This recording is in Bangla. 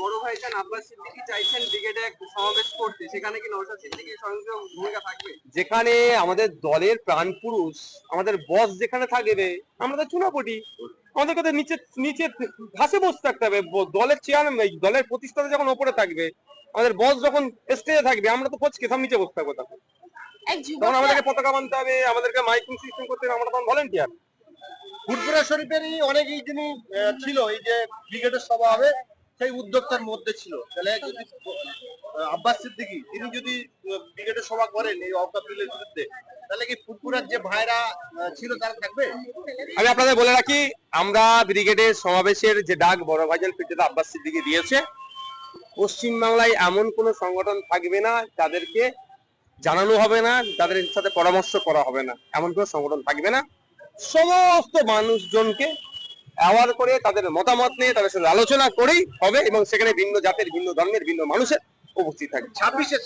বড় ভাইজান আব্বাস সিদ্দিকী চাইছেন ব্রিগেডে এক সমাবেশ করতে সেখানে কি নৌশাদ সিদ্দিকী সক্রিয় ভূমিকা থাকবে? যেখানে আমাদের দলের প্রাণ পুরুষ আমাদের বস যেখানে থাকবে আমরা তো চুনাপটি। আমাদেরকে তো নিচে নিচে ঘাসে বসে থাকতে হবে। দলের চেয়ার দলের প্রতিষ্ঠাতা যখন ওপরে থাকবে আমাদের বস যখন স্টেজে থাকবে আমরা তো পচকে সব নিচে বসে থাকব তখন। তখন আমাদেরকে পতাকা বানতে হবে আমাদেরকে মাইকিং সিস্টেম করতে হবে আমরা তখন ভলেন্টিয়ার ফুরফুরা শরীফেরই অনেক এই ছিল এই যে ব্রিগেডের সভা হবে। সেই উদ্যোক্তার মধ্যে ছিল। তাহলে যদি আব্বাস সিদ্দিকী, তিনি যদি ব্রিগেডের সভা করেন এই অবকাশ বিলের বিরুদ্ধে, তাহলে কি ফুরফুরার যে ভাইরা ছিল তারা থাকবে? আমি আপনাদের বলে রাখি, আমরা ব্রিগেডের সমাবেশের যে ডাক বড় ভাইজান ফিরতে আব্বাস সিদ্দিকি দিয়েছে পশ্চিম বাংলায় এমন কোন সংগঠন থাকবে না, যাদেরকে জানানো হবে না তাদের সাথে পরামর্শ করা হবে না। এমন কোন সংগঠন থাকবে না। সমস্ত মানুষজনকে অ্যাওয়ার করে, তাদের মতামত নিয়ে তাদের সাথে আলোচনা করেই হবে এবং সেখানে ভিন্ন জাতের, ভিন্ন ধর্মের, ভিন্ন মানুষের উপস্থিত থাকবে। ছাব্বিশে